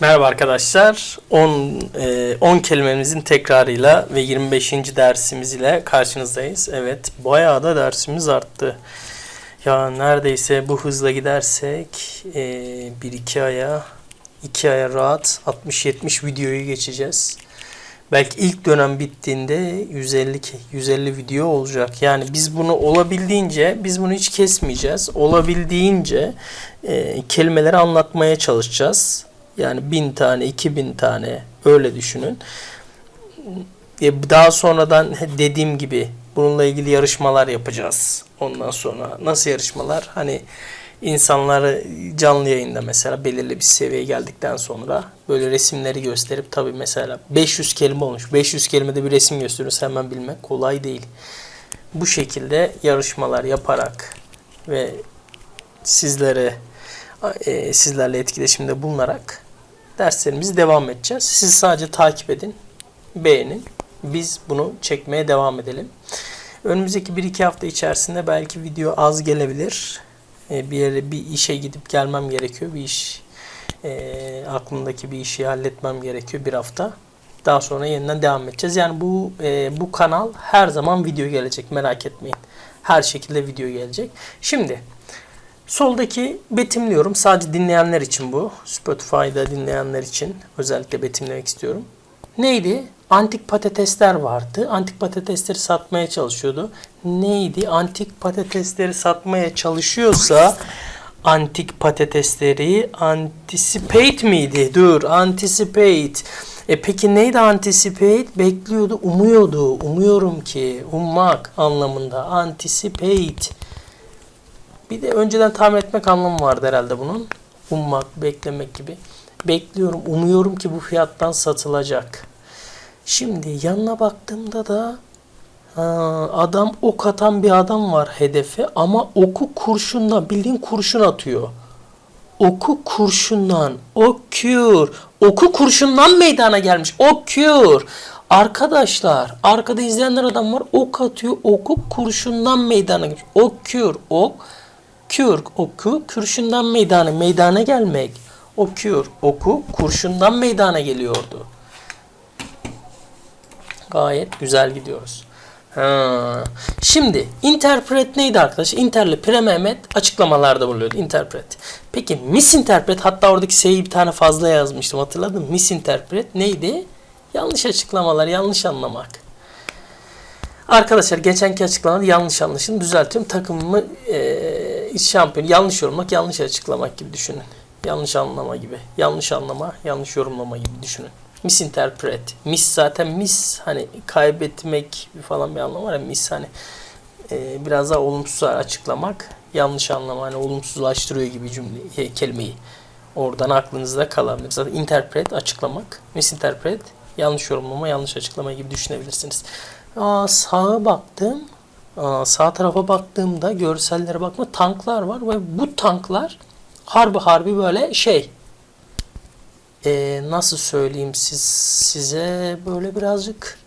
Merhaba arkadaşlar. 10 e, 10 kelimemizin tekrarıyla ve 25. dersimiz ile karşınızdayız. Evet, bayağı da dersimiz arttı. Ya neredeyse bu hızla gidersek 1-2 aya 2 aya rahat 60-70 videoyu geçeceğiz. Belki ilk dönem bittiğinde 150 ke- 150 video olacak. Yani biz bunu olabildiğince biz bunu hiç kesmeyeceğiz. Olabildiğince e, kelimeleri anlatmaya çalışacağız. Yani bin tane, iki bin tane öyle düşünün. E, daha sonradan dediğim gibi bununla ilgili yarışmalar yapacağız. Ondan sonra nasıl yarışmalar? Hani insanları canlı yayında mesela belirli bir seviyeye geldikten sonra böyle resimleri gösterip tabii mesela 500 kelime olmuş. 500 kelimede bir resim gösteriyoruz hemen bilmek kolay değil. Bu şekilde yarışmalar yaparak ve sizlere e, sizlerle etkileşimde bulunarak derslerimizi devam edeceğiz. Siz sadece takip edin, beğenin. Biz bunu çekmeye devam edelim. Önümüzdeki 1-2 hafta içerisinde belki video az gelebilir. E, bir yere bir işe gidip gelmem gerekiyor. Bir iş e, aklımdaki bir işi halletmem gerekiyor bir hafta. Daha sonra yeniden devam edeceğiz. Yani bu e, bu kanal her zaman video gelecek merak etmeyin. Her şekilde video gelecek. Şimdi Soldaki betimliyorum. Sadece dinleyenler için bu. Spotify'da dinleyenler için özellikle betimlemek istiyorum. Neydi? Antik patatesler vardı. Antik patatesleri satmaya çalışıyordu. Neydi? Antik patatesleri satmaya çalışıyorsa antik patatesleri anticipate miydi? Dur, anticipate. E peki neydi anticipate? Bekliyordu, umuyordu. Umuyorum ki, ummak anlamında. Anticipate. Bir de önceden tahmin etmek anlamı vardı herhalde bunun. Ummak, beklemek gibi. Bekliyorum, umuyorum ki bu fiyattan satılacak. Şimdi yanına baktığımda da ha, adam ok atan bir adam var hedefe ama oku kurşunla bildiğin kurşun atıyor. Oku kurşundan, okür. Oku kurşundan meydana gelmiş. Okür. Arkadaşlar, arkada izleyenler adam var. Ok atıyor. Oku kurşundan meydana gelmiş. Okür, ok. Kür, oku, kurşundan meydana, meydana gelmek. Okür, oku, kurşundan meydana geliyordu. Gayet güzel gidiyoruz. Ha. Şimdi interpret neydi arkadaş? Interle Pre Mehmet açıklamalarda buluyordu. Interpret. Peki misinterpret hatta oradaki S'yi bir tane fazla yazmıştım hatırladın mı? Misinterpret neydi? Yanlış açıklamalar, yanlış anlamak. Arkadaşlar geçenki açıklamada yanlış anlaşılın düzeltiyorum. Takımımı e, şampiyon yanlış yorumlamak, yanlış açıklamak gibi düşünün. Yanlış anlama gibi. Yanlış anlama, yanlış yorumlama gibi düşünün. Misinterpret. Mis zaten mis hani kaybetmek falan bir anlam var ya mis hani e, biraz daha olumsuz açıklamak, yanlış anlama hani olumsuzlaştırıyor gibi cümle e, kelimeyi. Oradan aklınızda kalabilir. Zaten interpret açıklamak, misinterpret yanlış yorumlama, yanlış açıklama gibi düşünebilirsiniz. Aa, sağa baktım. Sağ tarafa baktığımda görsellere bakma tanklar var ve bu tanklar harbi harbi böyle şey ee, nasıl söyleyeyim siz size böyle birazcık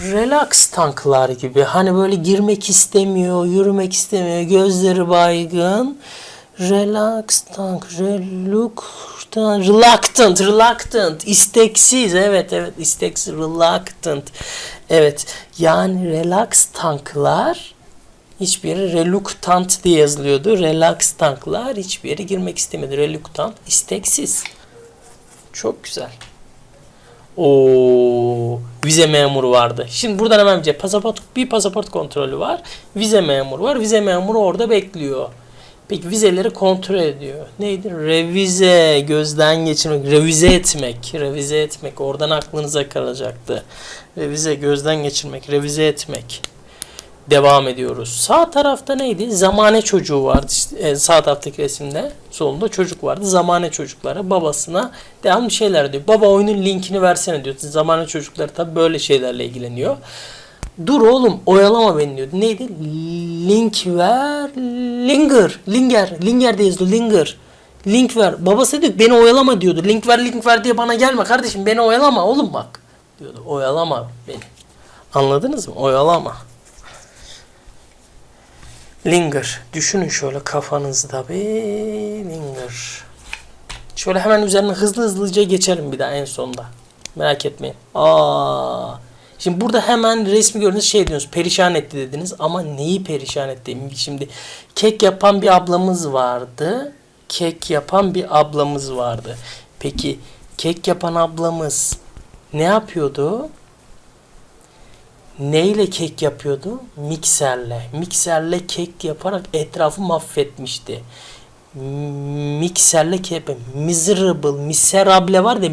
relax tanklar gibi. Hani böyle girmek istemiyor, yürümek istemiyor, gözleri baygın. Relax tank, reluctant, reluctant, reluctant, isteksiz. Evet, evet, isteksiz, reluctant. Evet, yani relax tanklar hiçbir yere reluctant diye yazılıyordu. Relax tanklar hiçbir yere girmek istemedi. Reluctant, isteksiz. Çok güzel. O vize memuru vardı. Şimdi buradan hemen bir pasaport bir pasaport kontrolü var. Vize memuru var. Vize memuru orada bekliyor. Peki vizeleri kontrol ediyor. Neydi? Revize, gözden geçirmek, revize etmek, revize etmek. Oradan aklınıza kalacaktı. Revize, gözden geçirmek, revize etmek. Devam ediyoruz. Sağ tarafta neydi? Zamane çocuğu vardı. İşte, e, sağ taraftaki resimde solunda çocuk vardı. Zamane çocukları babasına devam bir şeyler diyor. Baba oyunun linkini versene diyor. Zamane çocukları tabi böyle şeylerle ilgileniyor. Dur oğlum oyalama beni diyordu. Neydi? Link ver. Linger. Linger. Linger diye yazıyordu. Linger. Link ver. Babası diyor beni oyalama diyordu. Link ver link ver diye bana gelme kardeşim. Beni oyalama oğlum bak. Diyordu. Oyalama beni. Anladınız mı? Oyalama. Linger. Düşünün şöyle kafanızda bir linger. Şöyle hemen üzerine hızlı hızlıca geçerim bir daha en sonda. Merak etmeyin. Aa. Şimdi burada hemen resmi gördüğünüz şey diyorsunuz. Perişan etti dediniz ama neyi perişan etti? Şimdi kek yapan bir ablamız vardı. Kek yapan bir ablamız vardı. Peki kek yapan ablamız ne yapıyordu? Neyle kek yapıyordu? Mikserle. Mikserle kek yaparak etrafı mahvetmişti. Mikserle kek Miserable. Miserable var da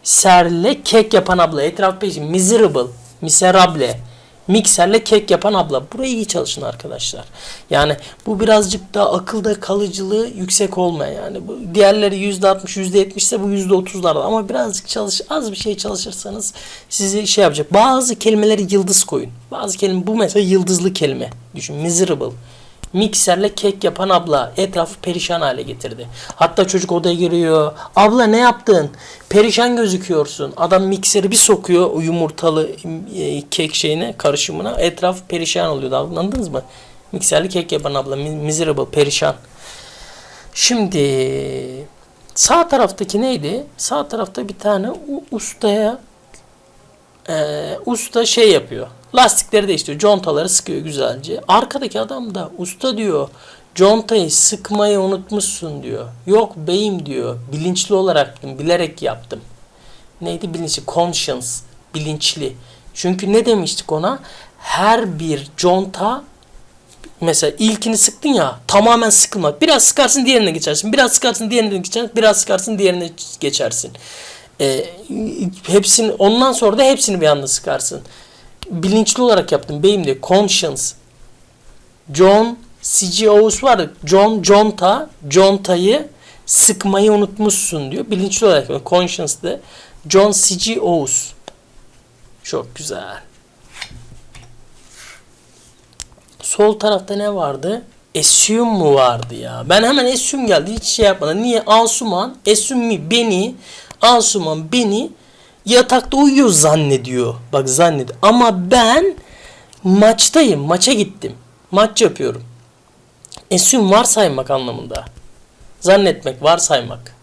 mikserle kek yapan abla. Etraf peşin. Miserable. Miserable. Mikserle kek yapan abla. Burayı iyi çalışın arkadaşlar. Yani bu birazcık daha akılda kalıcılığı yüksek olmayan yani. Bu diğerleri %60, %70 ise bu %30'larda ama birazcık çalış az bir şey çalışırsanız sizi şey yapacak. Bazı kelimeleri yıldız koyun. Bazı kelime bu mesela yıldızlı kelime. Düşün miserable. Mikserle kek yapan abla etrafı perişan hale getirdi. Hatta çocuk odaya giriyor. Abla ne yaptın? Perişan gözüküyorsun. Adam mikseri bir sokuyor o yumurtalı e, kek şeyine karışımına. Etraf perişan oluyor. Anladınız mı? Mikserli kek yapan abla mi- miserable perişan. Şimdi sağ taraftaki neydi? Sağ tarafta bir tane ustaya e, usta şey yapıyor. Lastikleri değiştiriyor. Contaları sıkıyor güzelce. Arkadaki adam da usta diyor. Contayı sıkmayı unutmuşsun diyor. Yok beyim diyor. Bilinçli olarak bilerek yaptım. Neydi bilinçli? Conscience. Bilinçli. Çünkü ne demiştik ona? Her bir conta mesela ilkini sıktın ya tamamen sıkılmak. Biraz sıkarsın diğerine geçersin. Biraz sıkarsın diğerine geçersin. Biraz sıkarsın diğerine geçersin. Ee, hepsini ondan sonra da hepsini bir anda sıkarsın. Bilinçli olarak yaptım. Beyim diyor. Conscience. John C.G. Owens var John Conta Conta'yı sıkmayı unutmuşsun diyor. Bilinçli olarak yapıyor. Conscience'de John C.G. Owens. Çok güzel. Sol tarafta ne vardı? Assume mu vardı ya? Ben hemen assume geldi. Hiç şey yapmadan. Niye? Asuman, me, beni, Asuman beni yatakta uyuyor zannediyor. Bak zannediyor. Ama ben maçtayım. Maça gittim. Maç yapıyorum. Assume varsaymak anlamında. Zannetmek, varsaymak.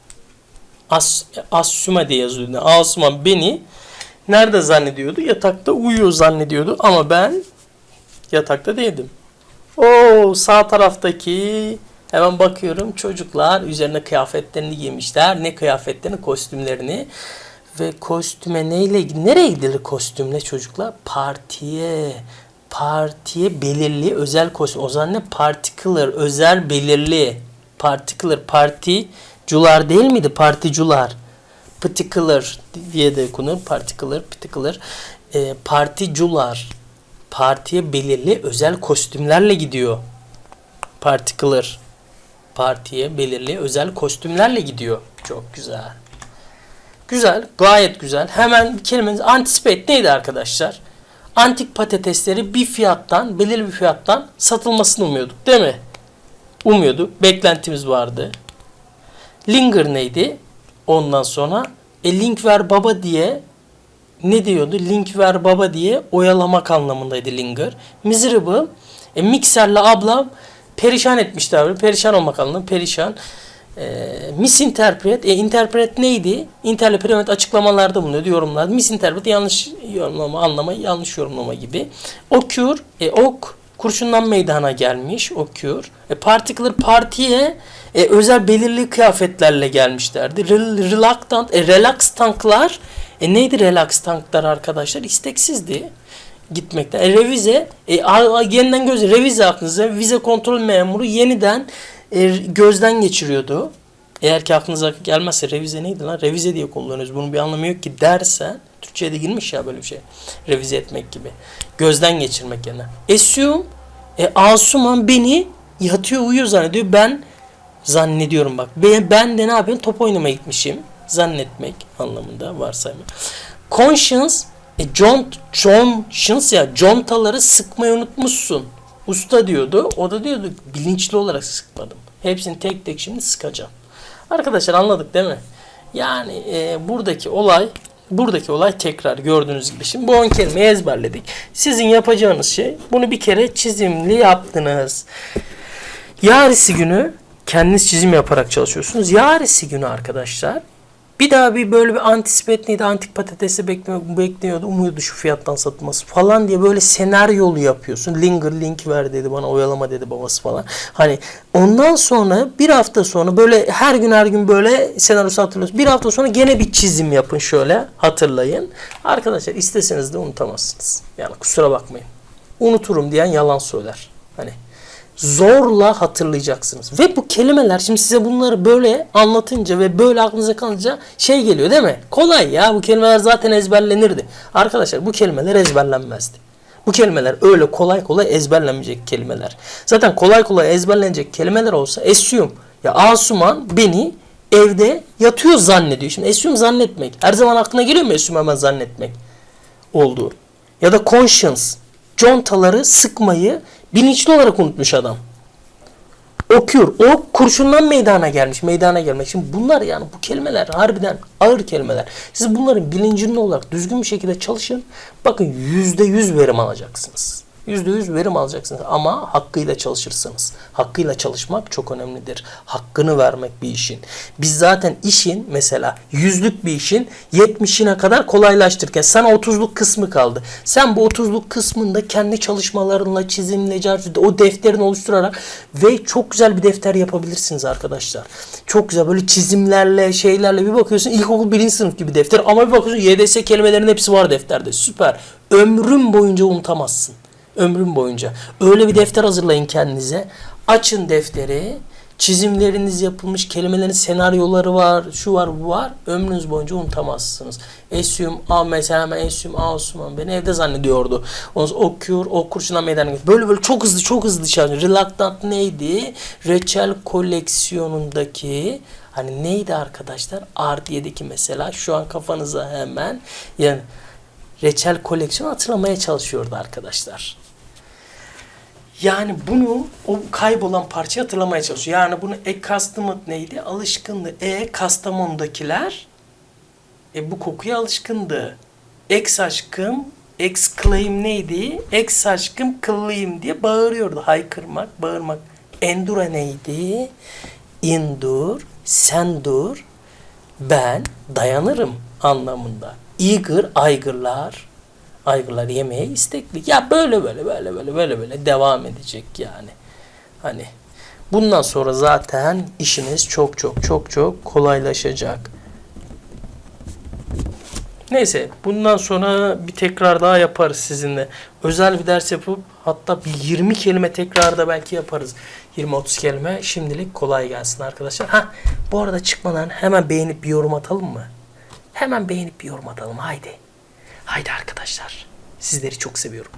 As, assume diye yazıyordu. Asuman beni nerede zannediyordu? Yatakta uyuyor zannediyordu. Ama ben yatakta değildim. O sağ taraftaki hemen bakıyorum çocuklar üzerine kıyafetlerini giymişler. Ne kıyafetlerini? Kostümlerini. Ve kostüme neyle nereye gidilir kostümle çocuklar? Partiye. Partiye belirli özel kostüm. O zaman ne? Particular, özel belirli. Particular, particular değil miydi? Particular. Particular diye de okunur. Particular, particular. E, particular. Partiye belirli özel kostümlerle gidiyor. Particular. Partiye belirli özel kostümlerle gidiyor. Çok güzel. Güzel, gayet güzel. Hemen bir kelimeniz anticipate neydi arkadaşlar? Antik patatesleri bir fiyattan, belirli bir fiyattan satılmasını umuyorduk değil mi? Umuyorduk. Beklentimiz vardı. Linger neydi? Ondan sonra e, link ver baba diye ne diyordu? Link ver baba diye oyalamak anlamındaydı linger. Miserable e, mikserle ablam perişan etmişti abi. Perişan olmak anlamında perişan. E, misinterpret. E, interpret neydi? Interpret açıklamalarda bulunuyordu yorumlarda. Misinterpret yanlış yorumlama, anlama, yanlış yorumlama gibi. Occur, e, ok kurşundan meydana gelmiş. Occur. E, particular partiye e, özel belirli kıyafetlerle gelmişlerdi. Rel- reluctant, e, relax tanklar e, neydi relax tanklar arkadaşlar? İsteksizdi gitmekten. E, revize, e, yeniden göz revize aklınıza vize kontrol memuru yeniden e, gözden geçiriyordu. Eğer ki aklınıza gelmezse revize neydi lan? Revize diye kullanıyoruz. Bunun bir anlamı yok ki dersen Türkçe'ye de girmiş ya böyle bir şey. Revize etmek gibi. Gözden geçirmek yerine. Assume e, Asuman beni yatıyor uyuyor zannediyor. Ben zannediyorum bak. Ben, ben de ne yapıyorum? Top oynamaya gitmişim. Zannetmek anlamında varsayma. Conscience e, John, conscience ya contaları sıkmayı unutmuşsun. Usta diyordu. O da diyordu bilinçli olarak sıkmadım. Hepsini tek tek şimdi sıkacağım. Arkadaşlar anladık değil mi? Yani e, buradaki olay buradaki olay tekrar gördüğünüz gibi. Şimdi bu 10 kelimeyi ezberledik. Sizin yapacağınız şey bunu bir kere çizimli yaptınız. Yarısı günü kendiniz çizim yaparak çalışıyorsunuz. Yarısı günü arkadaşlar bir daha bir böyle bir antisipet neydi? Antik patatesi bekliyor, bekliyordu. Umuyordu şu fiyattan satılması falan diye böyle senaryolu yapıyorsun. Linger link ver dedi bana oyalama dedi babası falan. Hani ondan sonra bir hafta sonra böyle her gün her gün böyle senaryosu hatırlıyorsun. Bir hafta sonra gene bir çizim yapın şöyle hatırlayın. Arkadaşlar isteseniz de unutamazsınız. Yani kusura bakmayın. Unuturum diyen yalan söyler. Hani zorla hatırlayacaksınız. Ve bu kelimeler şimdi size bunları böyle anlatınca ve böyle aklınıza kalınca şey geliyor değil mi? Kolay ya bu kelimeler zaten ezberlenirdi. Arkadaşlar bu kelimeler ezberlenmezdi. Bu kelimeler öyle kolay kolay ezberlenmeyecek kelimeler. Zaten kolay kolay ezberlenecek kelimeler olsa assume ya Asuman beni evde yatıyor zannediyor. Şimdi assume zannetmek. Her zaman aklına geliyor mu assume hemen zannetmek? Olduğu. Ya da conscience. Contaları sıkmayı bilinçli olarak unutmuş adam. Okür. O kurşundan meydana gelmiş. Meydana gelmek. Şimdi bunlar yani bu kelimeler harbiden ağır kelimeler. Siz bunların bilincinde olarak düzgün bir şekilde çalışın. Bakın yüzde yüz verim alacaksınız. Yüzde yüz verim alacaksınız ama hakkıyla çalışırsanız. Hakkıyla çalışmak çok önemlidir. Hakkını vermek bir işin. Biz zaten işin mesela yüzlük bir işin yetmişine kadar kolaylaştırırken sana otuzluk kısmı kaldı. Sen bu otuzluk kısmında kendi çalışmalarınla çizimle o defterini oluşturarak ve çok güzel bir defter yapabilirsiniz arkadaşlar. Çok güzel böyle çizimlerle şeylerle bir bakıyorsun ilkokul birinci sınıf gibi defter ama bir bakıyorsun YDS kelimelerin hepsi var defterde. Süper. Ömrün boyunca unutamazsın ömrüm boyunca. Öyle bir defter hazırlayın kendinize. Açın defteri. Çizimleriniz yapılmış, kelimelerin senaryoları var, şu var, bu var. Ömrünüz boyunca unutamazsınız. Esyum, a mesela Esyum, a Osman beni evde zannediyordu. Ondan sonra okur, o kurşuna meydana getir. Böyle böyle çok hızlı, çok hızlı çalışıyor. Reluctant neydi? Reçel koleksiyonundaki hani neydi arkadaşlar? R7'deki mesela şu an kafanıza hemen yani reçel koleksiyonu hatırlamaya çalışıyordu arkadaşlar. Yani bunu o kaybolan parçayı hatırlamaya çalışıyor. Yani bunu e customer neydi? Alışkındı. E Kastamonu'dakiler e bu kokuya alışkındı. Ex aşkım ex claim neydi? Ex aşkım claim diye bağırıyordu. Haykırmak, bağırmak. Endura neydi? Indur, sen dur, ben dayanırım anlamında. Eager, aygırlar, aygırlar yemeğe istekli. Ya böyle böyle böyle böyle böyle böyle devam edecek yani. Hani bundan sonra zaten işiniz çok çok çok çok kolaylaşacak. Neyse bundan sonra bir tekrar daha yaparız sizinle. Özel bir ders yapıp hatta bir 20 kelime tekrar da belki yaparız. 20-30 kelime şimdilik kolay gelsin arkadaşlar. Ha bu arada çıkmadan hemen beğenip bir yorum atalım mı? Hemen beğenip bir yorum atalım haydi. Haydi arkadaşlar. Sizleri çok seviyorum.